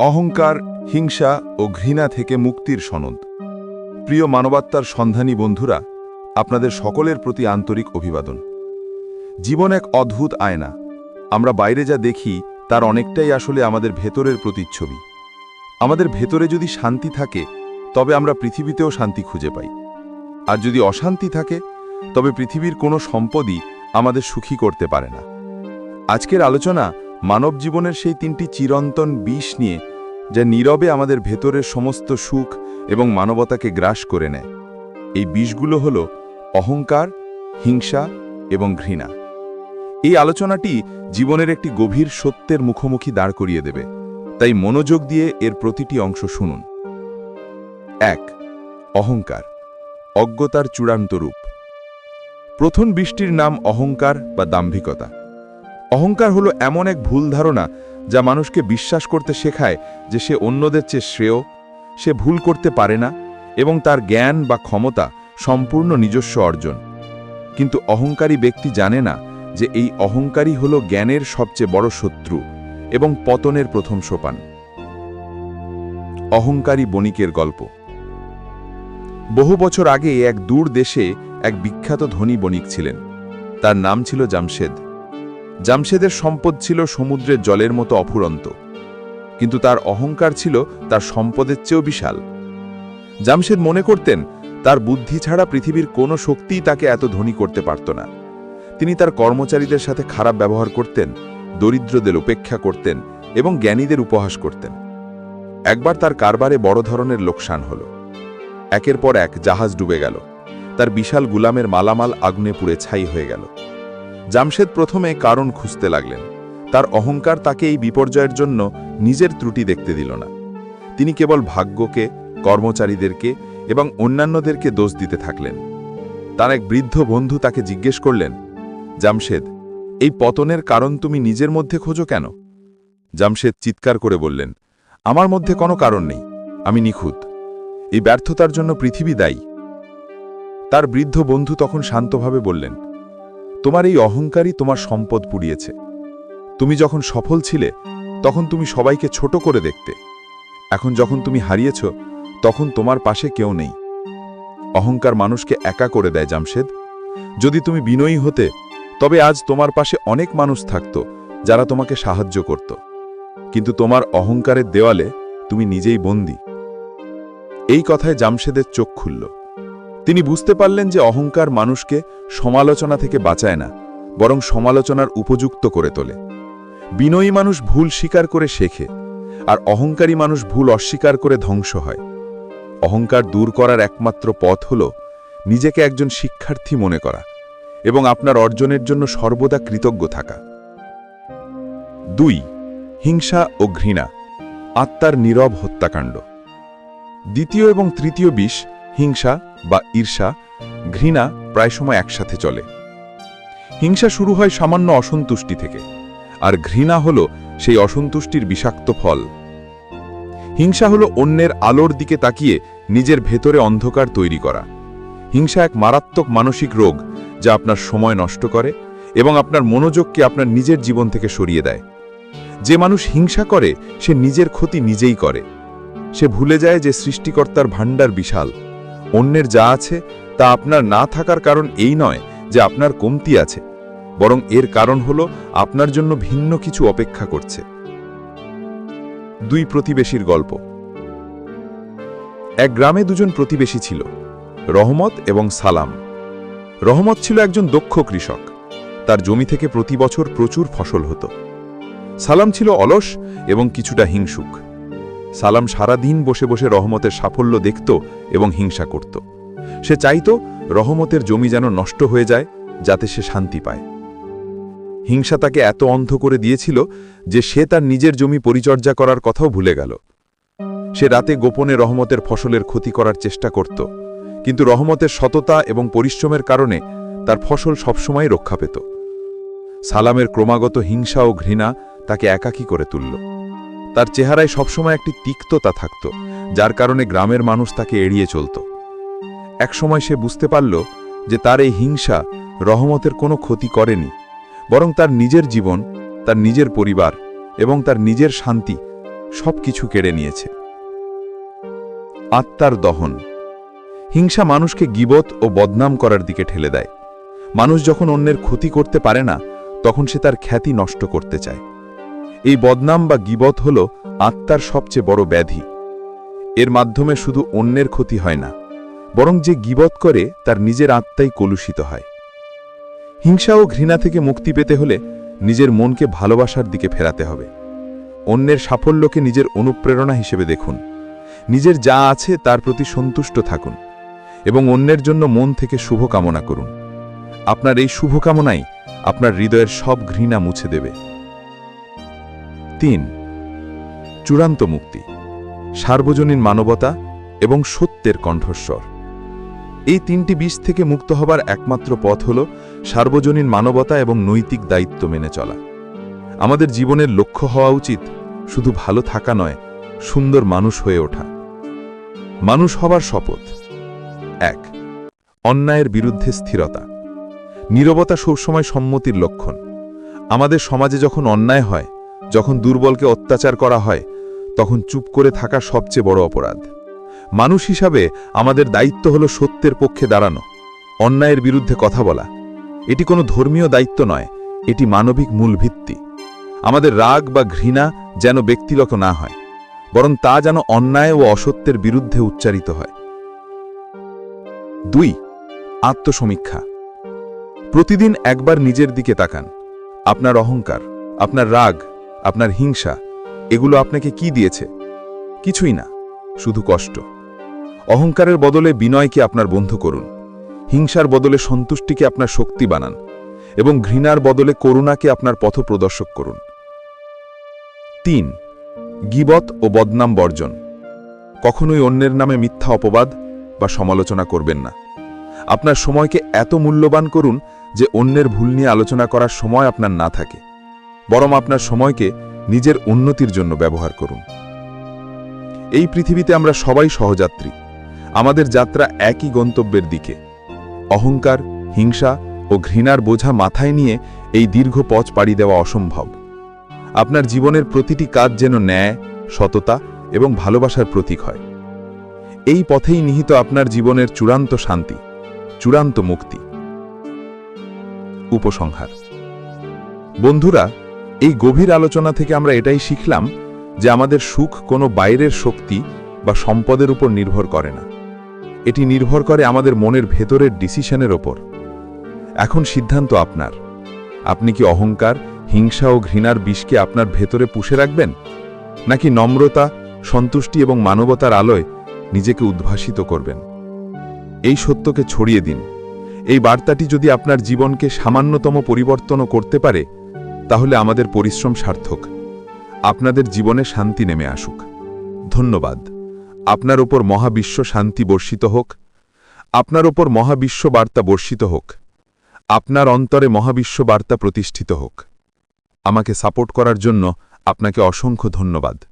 অহংকার, হিংসা ও ঘৃণা থেকে মুক্তির সনদ। প্রিয় মানবাত্মার সন্ধানী বন্ধুরা, আপনাদের সকলের প্রতি আন্তরিক অভিবাদন। জীবন এক অদ্ভুত আয়না। আমরা বাইরে যা দেখি, তার অনেকটাই আসলে আমাদের ভেতরের প্রতিচ্ছবি। আমাদের ভেতরে যদি শান্তি থাকে, তবে আমরা পৃথিবীতেও শান্তি খুঁজে পাই। আর যদি অশান্তি থাকে, তবে পৃথিবীর কোনো সম্পদই আমাদের সুখী করতে পারে না। আজকের আলোচনা মানব জীবনের সেই তিনটি চিরন্তন বিষ নিয়ে, যা নীরবে আমাদের ভেতরের সমস্ত সুখ এবং মানবতাকে গ্রাস করে নেয়। এই বিষগুলো হল অহংকার, হিংসা এবং ঘৃণা। এই আলোচনাটি জীবনের একটি গভীর সত্যের মুখোমুখি দাঁড় করিয়ে দেবে। তাই মনোযোগ দিয়ে এর প্রতিটি অংশ শুনুন। এক, অহংকার, অজ্ঞতার চূড়ান্ত রূপ। প্রথম বৃষ্টির নাম অহংকার বা দাম্ভিকতা। অহংকার হলো এমন এক ভুল ধারণা যা মানুষকে বিশ্বাস করতে শেখায় যে সে অন্যদের চেয়ে শ্রেয়, সে ভুল করতে পারে না এবং তার জ্ঞান বা ক্ষমতা সম্পূর্ণ নিজস্ব অর্জন। কিন্তু অহংকারী ব্যক্তি জানে না যে এই অহংকারী হল জ্ঞানের সবচেয়ে বড় শত্রু এবং পতনের প্রথম সোপান। অহংকারী বণিকের গল্প। বহু বছর আগে এক দূর দেশে এক বিখ্যাত ধনী বণিক ছিলেন। তার নাম ছিল জামশেদ। জামশেদের সম্পদ ছিল সমুদ্রের জলের মতো অফুরন্ত, কিন্তু তার অহংকার ছিল তার সম্পদের চেয়েও বিশাল। জামশেদ মনে করতেন, তার বুদ্ধি ছাড়া পৃথিবীর কোনো শক্তিই তাকে এত ধনী করতে পারত না। তিনি তার কর্মচারীদের সাথে খারাপ ব্যবহার করতেন, দরিদ্রদের উপেক্ষা করতেন এবং জ্ঞানীদের উপহাস করতেন। একবার তার কারবারে বড় ধরনের লোকসান হল। একের পর এক জাহাজ ডুবে গেল। তার বিশাল গুলামের মালামাল আগুনে পুড়ে ছাই হয়ে গেল। জামশেদ প্রথমে কারণ খুঁজতে লাগলেন। তার অহংকার তাকে এই বিপর্যয়ের জন্য নিজের ত্রুটি দেখতে দিল না। তিনি কেবল ভাগ্যকে, কর্মচারীদেরকে এবং অন্যান্যদেরকে দোষ দিতে থাকলেন। তার এক বৃদ্ধ বন্ধু তাকে জিজ্ঞেস করলেন, জামশেদ, এই পতনের কারণ তুমি নিজের মধ্যে খোঁজো কেন? জামশেদ চিৎকার করে বললেন, আমার মধ্যে কোনো কারণ নেই, আমি নিখুঁত। এই ব্যর্থতার জন্য পৃথিবী দায়ী। তার বৃদ্ধ বন্ধু তখন শান্তভাবে বললেন তোমার এই অহংকারই তোমার সম্পদ পুড়িয়েছে। তুমি যখন সফল ছিলে, তখন তুমি সবাইকে ছোট করে দেখতে। এখন যখন তুমি হারিয়েছ, তখন তোমার পাশে কেউ নেই। অহংকার মানুষকে একা করে দেয় জামশেদ। যদি তুমি বিনয়ী হতে, তবে আজ তোমার পাশে অনেক মানুষ থাকত, যারা তোমাকে সাহায্য করত। কিন্তু তোমার অহংকারের দেওয়ালে তুমি নিজেই বন্দী। এই কথায় জামশেদের চোখ খুলল। তিনি বুঝতে পারলেন যে অহংকার মানুষকে সমালোচনা থেকে বাঁচায় না, বরং সমালোচনার উপযুক্ত করে তোলে। বিনয়ী মানুষ ভুল স্বীকার করে শেখে, আর অহংকারী মানুষ ভুল অস্বীকার করে ধ্বংস হয়। অহংকার দূর করার একমাত্র পথ হল নিজেকে একজন শিক্ষার্থী মনে করা এবং আপনার অর্জনের জন্য সর্বদা কৃতজ্ঞ থাকা। দুই, হিংসা ও ঘৃণা, আত্মার নীরব হত্যাকাণ্ড। দ্বিতীয় এবং তৃতীয় বিষ হিংসা বা ঈর্ষা, ঘৃণা প্রায় সময় একসাথে চলে। হিংসা শুরু হয় সামান্য অসন্তুষ্টি থেকে, আর ঘৃণা হল সেই অসন্তুষ্টির বিষাক্ত ফল। হিংসা হল অন্যের আলোর দিকে তাকিয়ে নিজের ভেতরে অন্ধকার তৈরি করা। হিংসা এক মারাত্মক মানসিক রোগ যা আপনার সময় নষ্ট করে এবং আপনার মনোযোগকে আপনার নিজের জীবন থেকে সরিয়ে দেয়। যে মানুষ হিংসা করে, সে নিজের ক্ষতি নিজেই করে। সে ভুলে যায় যে সৃষ্টিকর্তার ভাণ্ডার বিশাল। অন্যের যা আছে তা আপনার না থাকার কারণ এই নয় যে আপনার কমতি আছে, বরং এর কারণ হল আপনার জন্য ভিন্ন কিছু অপেক্ষা করছে। দুই প্রতিবেশীর গল্প। এক গ্রামে দুজন প্রতিবেশী ছিল, রহমত এবং সালাম। রহমত ছিল একজন দক্ষ কৃষক। তার জমি থেকে প্রতি বছর প্রচুর ফসল হতো। সালাম ছিল অলস এবং কিছুটা হিংসুক। সালাম সারা দিন বসে বসে রহমতের সাফল্য দেখত এবং হিংসা করত। সে চাইত রহমতের জমি যেন নষ্ট হয়ে যায়, যাতে সে শান্তি পায়। হিংসা তাকে এত অন্ধ করে দিয়েছিল যে সে তার নিজের জমি পরিচর্যা করার কথাও ভুলে গেল। সে রাতে গোপনে রহমতের ফসলের ক্ষতি করার চেষ্টা করত, কিন্তু রহমতের সততা এবং পরিশ্রমের কারণে তার ফসল সবসময় রক্ষা পেত। সালামের ক্রমাগত হিংসা ও ঘৃণা তাকে একাকী করে তুলল। তার চেহারায় সবসময় একটি তিক্ততা থাকত, যার কারণে গ্রামের মানুষ তাকে এড়িয়ে চলত। একসময় সে বুঝতে পারল যে তার এই হিংসা রহমতের কোনো ক্ষতি করেনি, বরং তার নিজের জীবন, তার নিজের পরিবার এবং তার নিজের শান্তি সব কিছু কেড়ে নিয়েছে। আত্মার দহন। হিংসা মানুষকে গিবত ও বদনাম করার দিকে ঠেলে দেয়। মানুষ যখন অন্যের ক্ষতি করতে পারে না, তখন সে তার খ্যাতি নষ্ট করতে চায়। এই বদনাম বা গিবত হল আত্মার সবচেয়ে বড় ব্যাধি। এর মাধ্যমে শুধু অন্যের ক্ষতি হয় না, বরং যে গিবত করে তার নিজের আত্মাই কলুষিত হয়। হিংসা ও ঘৃণা থেকে মুক্তি পেতে হলে নিজের মনকে ভালোবাসার দিকে ফেরাতে হবে। অন্যের সাফল্যকে নিজের অনুপ্রেরণা হিসেবে দেখুন। নিজের যা আছে তার প্রতি সন্তুষ্ট থাকুন এবং অন্যের জন্য মন থেকে শুভ কামনা করুন। আপনার এই শুভকামনাই আপনার হৃদয়ের সব ঘৃণা মুছে দেবে। তিন। চূড়ান্ত মুক্তি, সার্বজনীন মানবতা এবং সত্যের কণ্ঠস্বর। এই তিনটি বিষ থেকে মুক্ত হবার একমাত্র পথ হল সার্বজনীন মানবতা এবং নৈতিক দায়িত্ব মেনে চলা। আমাদের জীবনের লক্ষ্য হওয়া উচিত শুধু ভালো থাকা নয়, সুন্দর মানুষ হয়ে ওঠা। মানুষ হবার শপথ। এক, অন্যায়ের বিরুদ্ধে স্থিরতা। নীরবতা সবসময় সম্মতির লক্ষণ। আমাদের সমাজে যখন অন্যায় হয় যখন দুর্বলকে অত্যাচার করা হয়, তখন চুপ করে থাকা সবচেয়ে বড় অপরাধ। মানুষ হিসাবে আমাদের দায়িত্ব হল সত্যের পক্ষে দাঁড়ানো, অন্যায়ের বিরুদ্ধে কথা বলা। এটি কোনো ধর্মীয় দায়িত্ব নয়, এটি মানবিক মূল ভিত্তি। আমাদের রাগ বা ঘৃণা যেন ব্যক্তিগত না হয়, বরং তা যেন অন্যায় ও অসত্যের বিরুদ্ধে উচ্চারিত হয়। দুই, আত্মসমীক্ষা। প্রতিদিন একবার নিজের দিকে তাকান। আপনার অহংকার, আপনার রাগ আপনার হিংসা, এগুলো আপনাকে কি দিয়েছে? কিছুই না, শুধু কষ্ট। অহংকারের বদলে বিনয়কে আপনার বন্ধু করুন। হিংসার বদলে সন্তুষ্টিকে আপনার শক্তি বানান এবং ঘৃণার বদলে করুণাকে আপনার পথ প্রদর্শক করুন। তিন, গিবত ও বদনাম বর্জন। কখনোই অন্যের নামে মিথ্যা অপবাদ বা সমালোচনা করবেন না। আপনার সময়কে এত মূল্যবান করুন যে অন্যের ভুল নিয়ে আলোচনা করার সময় আপনার না থাকে। বরং আপনার সময়কে নিজের উন্নতির জন্য ব্যবহার করুন। এই পৃথিবীতে আমরা সবাই সহযাত্রী। আমাদের যাত্রা একই গন্তব্যের দিকে। অহংকার, হিংসা ও ঘৃণার বোঝা মাথায় নিয়ে এই দীর্ঘ পথ পাড়ি দেওয়া অসম্ভব। আপনার জীবনের প্রতিটি কাজ যেন ন্যায়, সততা এবং ভালোবাসার প্রতীক হয়। এই পথেই নিহিত আপনার জীবনের চূড়ান্ত শান্তি, চূড়ান্ত মুক্তি। উপসংহার। বন্ধুরা এই গভীর আলোচনা থেকে আমরা এটাই শিখলাম যে আমাদের সুখ কোনো বাইরের শক্তি বা সম্পদের উপর নির্ভর করে না। এটি নির্ভর করে আমাদের মনের ভেতরের ডিসিশনের ওপর। এখন সিদ্ধান্ত আপনার। আপনি কি অহংকার, হিংসা ও ঘৃণার বিষকে আপনার ভেতরে পুষে রাখবেন? নাকি নম্রতা, সন্তুষ্টি এবং মানবতার আলোয় নিজেকে উদ্ভাসিত করবেন? এই সত্যকে ছড়িয়ে দিন। এই বার্তাটি যদি আপনার জীবনকে সামান্যতম পরিবর্তনও করতে পারে তাহলে আমাদের পরিশ্রম সার্থক। আপনাদের জীবনে শান্তি নেমে আসুক। ধন্যবাদ। আপনার ওপর মহাবিশ্ব শান্তি বর্ষিত হোক। আপনার ওপর মহাবিশ্ব বার্তা বর্ষিত হোক। আপনার অন্তরে মহাবিশ্ব বার্তা প্রতিষ্ঠিত হোক। আমাকে সাপোর্ট করার জন্য আপনাকে অসংখ্য ধন্যবাদ।